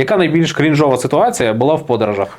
Яка найбільш крінжова ситуація була в подорожах?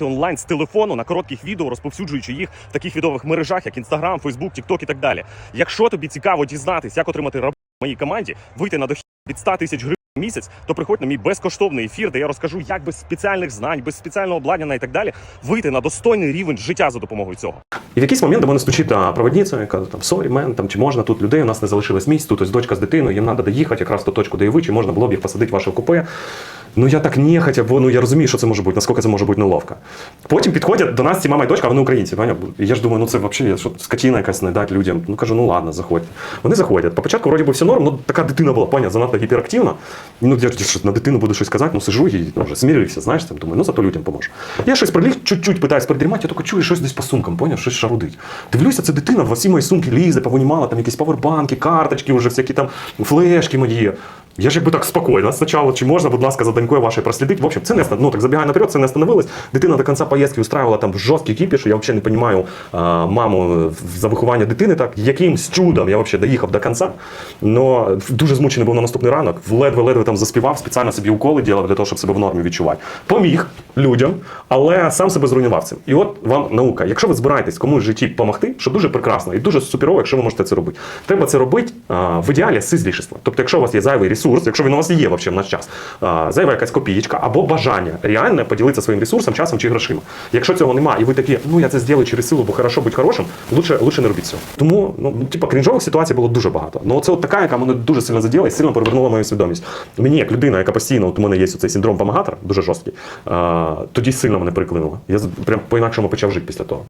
онлайн з телефону на коротких відео, розповсюджуючи їх в таких відових мережах, як Instagram, Facebook, TikTok і так далі. Якщо тобі цікаво дізнатись, як отримати в моїй команді, вийти на дохід від 100 тисяч гривень в місяць, то приходь на мій безкоштовний ефір, де я розкажу, як без спеціальних знань, без спеціального обладнання і так далі вийти на достойний рівень життя за допомогою цього. І в якийсь момент до мене стучить проводниця, яка там сорі, мен, там чи можна тут людей, у нас не залишилось місць, тут ось дочка з дитиною, їм треба доїхати якраз ту точку, де і ви, чи можна було б їх посадити в ваше купе. Ну я так нехотя, бо ну я розумію, що це може бути, наскільки це може бути неловко. Потім підходять до нас ці мама і дочка, а вони українці. І я ж думаю, ну це взагалі що скотіна якась не дати людям. Ну кажу, ну ладно, заходьте. Вони заходять. По початку вроді би все норм, ну така дитина була, поняв, занадто гіперактивна. Ну я ж на дитину буду щось казати, ну сижу і ну, вже смірився, знаєш, там думаю, ну зато людям поможу. Я щось приліг, чуть-чуть питаюсь придрімати, я тільки чую щось десь по сумкам, поняв, щось шарудить. Дивлюся, це дитина в всі мої сумки лізе, повинімала, там якісь павербанки, карточки, вже всякі там флешки мої. Я ж якби так спокійно. Спочатку, чи можна, будь ласка, за донькою вашою прослідити. В общем, це не ну, так забігає наперед, це не остановилось. Дитина до кінця поїздки устраивала там жорсткий кіпіш. Я взагалі не розумію маму за виховання дитини. Так якимсь чудом я взагалі доїхав до кінця. Но дуже змучений був на наступний ранок. Ледве-ледве там заспівав, спеціально собі уколи ділав для того, щоб себе в нормі відчувати. Поміг людям, але сам себе зруйнував цим. І от вам наука. Якщо ви збираєтесь комусь в житті допомогти, що дуже прекрасно і дуже суперово, якщо ви можете це робити. Треба це робити в ідеалі з. Тобто, якщо у вас є зайвий ресурс, якщо він у вас є взагалі в наш час, зайва якась копієчка або бажання реально поділитися своїм ресурсом, часом чи грошима. Якщо цього немає, і ви такі, ну я це зроблю через силу, бо хорошо бути хорошим, лучше, лучше не робіть цього. Тому ну, типа крінжових ситуацій було дуже багато. Ну це от така, яка мене дуже сильно заділа і сильно перевернула мою свідомість. Мені, як людина, яка постійно, от у мене є цей синдром помагатора, дуже жорсткий, тоді сильно мене переклинуло. Я прям по-інакшому почав жити після того.